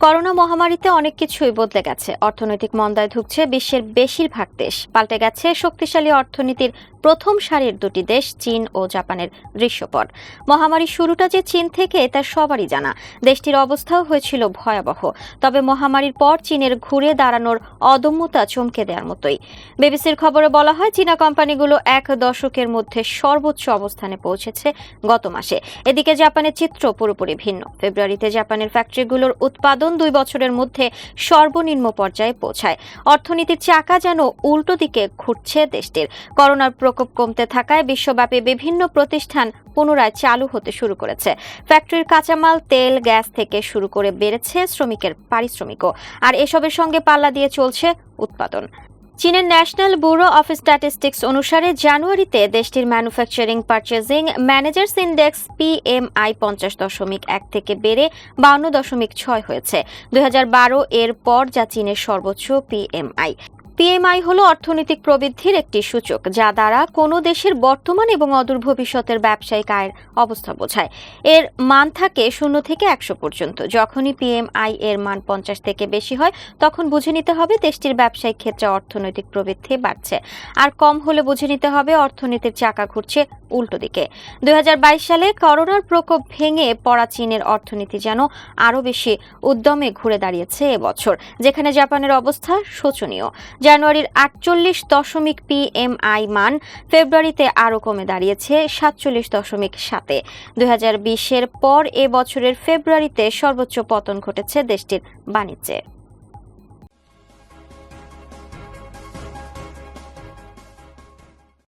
Corona মহামারীতে অনেক কিছুই বদলে গেছে। অর্থনৈতিক মন্দায় ঢুকছে বিশ্বের বেশিরভাগ দেশ। পাল্টে গেছে শক্তিশালী অর্থনীতির প্রথম সারির দুটি দেশ, চীন ও জাপানের দৃশ্যপট। মহামারীর শুরুটা যে চীন থেকে, তা সবারই জানা। দেশটির অবস্থাও হয়েছিল ভয়াবহ। তবে মহামারীর পর চীনের ঘুরে দাঁড়ানোর অদম্যতা চমকে দেওয়ার মতোই। বিবিসির খবরে বলা হয়, চীনা কোম্পানিগুলো এক দশকের মধ্যে সর্বোচ্চ অবস্থানে পৌঁছেছে গত মাসে। এদিকে জাপানের চিত্র পুরোপুরি ভিন্ন। ফেব্রুয়ারিতে জাপানের ফ্যাক্টরিগুলোর উৎপাদন দুই বছরের মধ্যে সর্বনিম্ন পর্যায়ে পৌঁছায়। অর্থনীতির চাকা যেন উল্টো দিকে ঘুরছে দেশটির। করোনার প্রকোপ কমতে থাকায় বিশ্বব্যাপী বিভিন্ন প্রতিষ্ঠান পুনরায় চালু হতে শুরু করেছে। ফ্যাক্টরির কাঁচামাল, তেল, গ্যাস থেকে শুরু করে বেড়েছে শ্রমিকের, পারিশ্রমিকও। আর এসবের সঙ্গে পাল্লা দিয়ে চলছে উৎপাদন। চীনের ন্যাশনাল ব্যুরো অফ স্ট্যাটিস্টিক্স অনুসারে জানুয়ারিতে দেশটির manufacturing purchasing managers index PMI পঞ্চাশ দশমিক এক থেকে বেড়ে বাউন্ন দশমিক ছয় হয়েছে। দু হাজার বারো এর পর যা চীনের সর্বোচ্চ পিএমআই পিএমআই হলো অর্থনৈতিক প্রবৃদ্ধির একটি সূচক, যা দ্বারা কোনো দেশের বর্তমান এবং অদূর ভবিষ্যতের ব্যবসায়িক আয়ের অবস্থা বোঝায়। এর মান থাকে শূন্য থেকে একশো পর্যন্ত। যখনই পিএমআই এর মান পঞ্চাশ থেকে বেশি হয়, তখন বুঝে নিতে হবে দেশটির ব্যবসায়িক ক্ষেত্রে অর্থনৈতিক প্রবৃদ্ধি বাড়ছে। আর কম হলে বুঝে নিতে হবে অর্থনীতির চাকা ঘুরছে উল্টো দিকে। দু হাজার বাইশ সালে করোনার প্রকোপ ভেঙে পড়া চীনের অর্থনীতি যেন আরও বেশি উদ্যমে ঘুরে দাঁড়িয়েছে এবছর যেখানে জাপানের অবস্থা শোচনীয়। জানুয়ারির আটচল্লিশ দশমিক পিএমআই মান ফেব্রুয়ারিতে আরও কমে দাঁড়িয়েছে সাতচল্লিশ দশমিক সাতে। দুই হাজার বিশের পর এ বছরের ফেব্রুয়ারিতে সর্বোচ্চ পতন ঘটেছে দেশটির বাণিজ্যে।